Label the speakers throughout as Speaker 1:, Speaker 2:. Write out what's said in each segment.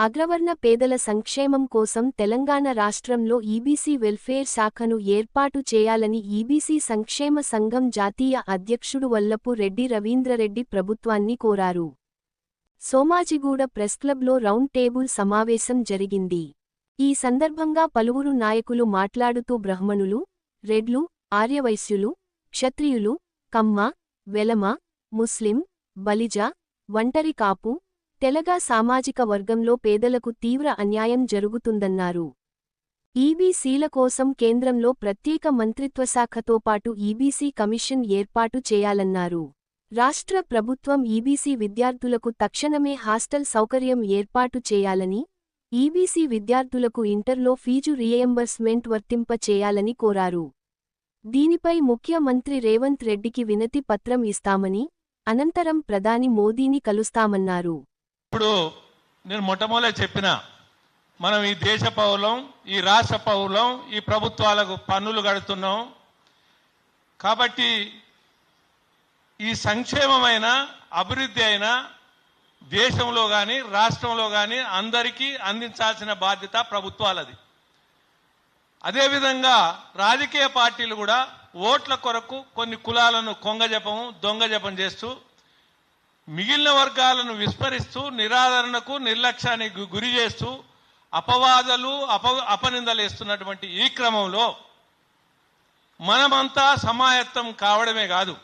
Speaker 1: అగ్రవర్ణ పేదల సంక్షేమం కోసం తెలంగాణ రాష్ట్రంలో ఈబీసీ వెల్ఫేర్ శాఖను ఏర్పాటు చేయాలని ఈబీసీ సంక్షేమ సంఘం జాతీయ అధ్యక్షుడు వల్లపు రెడ్డి రవీంద్రరెడ్డి ప్రభుత్వాన్ని కోరారు. సోమాజిగూడ ప్రెస్క్లబ్లో రౌండ్ టేబుల్ సమావేశం జరిగింది. ఈ సందర్భంగా పలువురు నాయకులు మాట్లాడుతూ బ్రహ్మణులు రెడ్లు ఆర్యవైశ్యులు క్షత్రియులు కమ్మ వెలమ ముస్లిం బలిజ ఒంటరి కాపు తెలగా సామాజిక వర్గంలో పేదలకు తీవ్ర అన్యాయం జరుగుతుందన్నారు. ఈబీసీల కోసం కేంద్రంలో ప్రత్యేక మంత్రిత్వశాఖతో పాటు ఈబీసీ కమిషన్ ఏర్పాటు చేయాలన్నారు. రాష్ట్ర ప్రభుత్వం ఈబీసీ విద్యార్థులకు తక్షణమే హాస్టల్ సౌకర్యం ఏర్పాటు చేయాలని ఈబీసీ విద్యార్థులకు ఇంటర్లో ఫీజు రీఎంబర్స్మెంట్ వర్తింప చేయాలని కోరారు. దీనిపై ముఖ్యమంత్రి రేవంత్ రెడ్డికి వినతి పత్రం ఇస్తామని అనంతరం ప్రధాని మోదీని కలుస్తామన్నారు.
Speaker 2: ఇప్పుడు నేను మొట్టమొదలే చెప్పిన మనం ఈ దేశ పౌరులం ఈ రాష్ట్ర పౌరులం ఈ ప్రభుత్వాలకు పన్నులు కడుతున్నాం. కాబట్టి ఈ సంక్షేమమైన అభివృద్ధి అయిన దేశంలో కానీ రాష్ట్రంలో కానీ అందరికీ అందించాల్సిన బాధ్యత ప్రభుత్వాలది. అదేవిధంగా రాజకీయ పార్టీలు కూడా ఓట్ల కొరకు కొన్ని కులాలను కొంగజపం దొంగజపం చేస్తూ మిగిలిన వర్గాలను విస్మరిస్తూ నిరాదరణకు నిర్లక్ష్యానికి గురి చేస్తూ అపవాదాలు అప అపనిందలు వేస్తున్నటువంటి ఈ క్రమంలో మనమంతా సమాయత్తం కావడమే కాదు.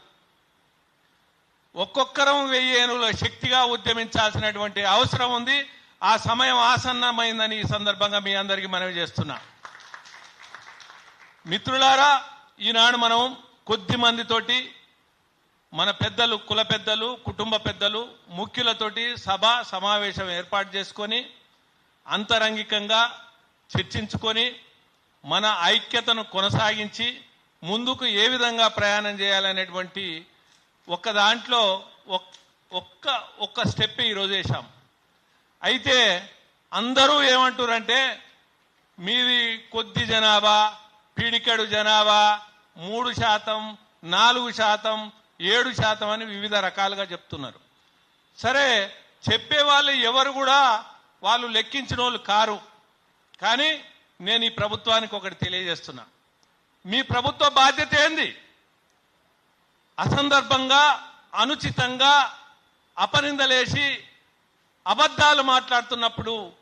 Speaker 2: ఒక్కొక్కరం వెయ్యి ఏనుగుల శక్తిగా ఉద్యమించాల్సినటువంటి అవసరం ఉంది. ఆ సమయం ఆసన్నమైందని ఈ సందర్భంగా మీ అందరికీ మనవి చేస్తున్నా. మిత్రులారా ఈనాడు మనం కొద్ది మందితోటి మన పెద్దలు కుల పెద్దలు కుటుంబ పెద్దలు ముఖ్యులతోటి సభ సమావేశం ఏర్పాటు చేసుకొని అంతరంగికంగా చర్చించుకొని మన ఐక్యతను కొనసాగించి ముందుకు ఏ విధంగా ప్రయాణం చేయాలనేటువంటి ఒక దాంట్లో ఒక్క ఒక్క స్టెప్ ఈరోజు వేశాం. అయితే అందరూ ఏమంటారంటే మీది కొద్ది జనాభా పీడికెడు జనాభా మూడు శాతం నాలుగు శాతం ఏడు శాతం అని వివిధ రకాలుగా చెప్తున్నారు. సరే చెప్పే వాళ్ళు ఎవరు కూడా వాళ్ళు లెక్కించిన వాళ్ళు కారు. కానీ నేను ఈ ప్రభుత్వానికి ఒకటి తెలియజేస్తున్నా. మీ ప్రభుత్వ బాధ్యత ఏంది? అసందర్భంగా అనుచితంగా అపనిందలేసి అబద్ధాలు మాట్లాడుతున్నప్పుడు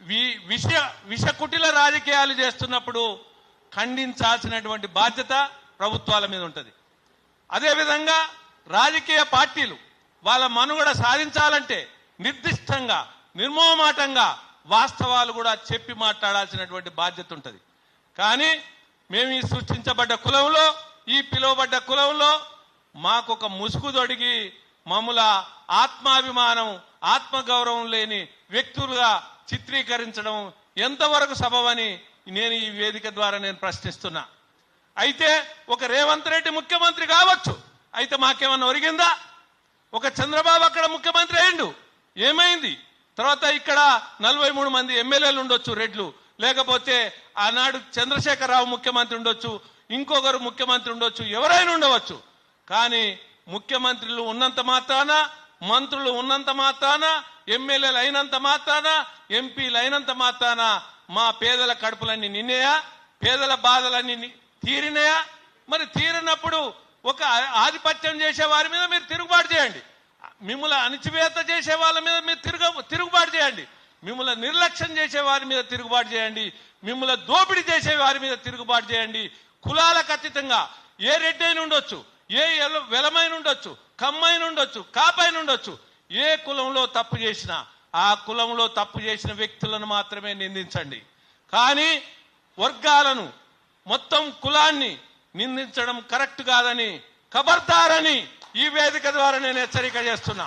Speaker 2: వి విష విషకుటిల రాజకీయాలు చేస్తున్నప్పుడు ఖండించాల్సినటువంటి బాధ్యత ప్రభుత్వాల మీద ఉంటుంది. అదేవిధంగా రాజకీయ పార్టీలు వాళ్ళ మనుగడ సాధించాలంటే నిర్దిష్టంగా నిర్మోమాటంగా వాస్తవాలు కూడా చెప్పి మాట్లాడాల్సినటువంటి బాధ్యత ఉంటుంది. కానీ మేము ఈ సృష్టించబడ్డ కులంలో ఈ పిలువబడ్డ కులంలో మాకు ఒక ముసుగు తొడిగి మమ్మల ఆత్మాభిమానం ఆత్మగౌరవం లేని వ్యక్తులుగా చిత్రీకరించడం ఎంతవరకు సబవని నేను ఈ వేదిక ద్వారా నేను ప్రశ్నిస్తున్నా. అయితే ఒక రేవంత్ రెడ్డి ముఖ్యమంత్రి కావచ్చు. అయితే మాకేమన్నా ఒరిగిందా? ఒక చంద్రబాబు అక్కడ ముఖ్యమంత్రి అయిండు ఏమైంది? తర్వాత ఇక్కడ నలభై మూడు మంది ఎమ్మెల్యేలు ఉండొచ్చు రెడ్లు. లేకపోతే ఆనాడు చంద్రశేఖరరావు ముఖ్యమంత్రి ఉండొచ్చు ఇంకొకరు ముఖ్యమంత్రి ఉండొచ్చు ఎవరైనా ఉండవచ్చు. కానీ ముఖ్యమంత్రులు ఉన్నంత మాత్రాన మంత్రులు ఉన్నంత మాత్రాన ఎమ్మెల్యేలు అయినంత మాత్రాన ఎంపీలు అయినంత మాత్రాన మా పేదల కడుపులన్నీ నిన్నయా పేదల బాధలన్నీ తీరినాయా? మరి తీరినప్పుడు ఒక ఆధిపత్యం చేసే వారి మీద మీరు తిరుగుబాటు చేయండి. మిమ్మల్ని అణిచివేత చేసే వాళ్ళ మీద మీరు తిరుగు తిరుగుబాటు చేయండి. మిమ్మల్ని నిర్లక్ష్యం చేసే వారి మీద తిరుగుబాటు చేయండి. మిమ్మల్ని దోపిడీ చేసే వారి మీద తిరుగుబాటు చేయండి. కులాలకు అతీతంగా ఏ రెడ్డైన ఉండొచ్చు ఏ ఎల- వెలమైన ఉండొచ్చు కమ్మైన ఉండొచ్చు కాపైన ఉండొచ్చు ఏ కులంలో తప్పు చేసినా ఆ కులంలో తప్పు చేసిన వ్యక్తులను మాత్రమే నిందించండి. కానీ వర్గాలను మొత్తం కులాన్ని నిందించడం కరెక్ట్ కాదని ఖబర్దారని ఈ వేదిక ద్వారా నేను హెచ్చరిక చేస్తున్నా.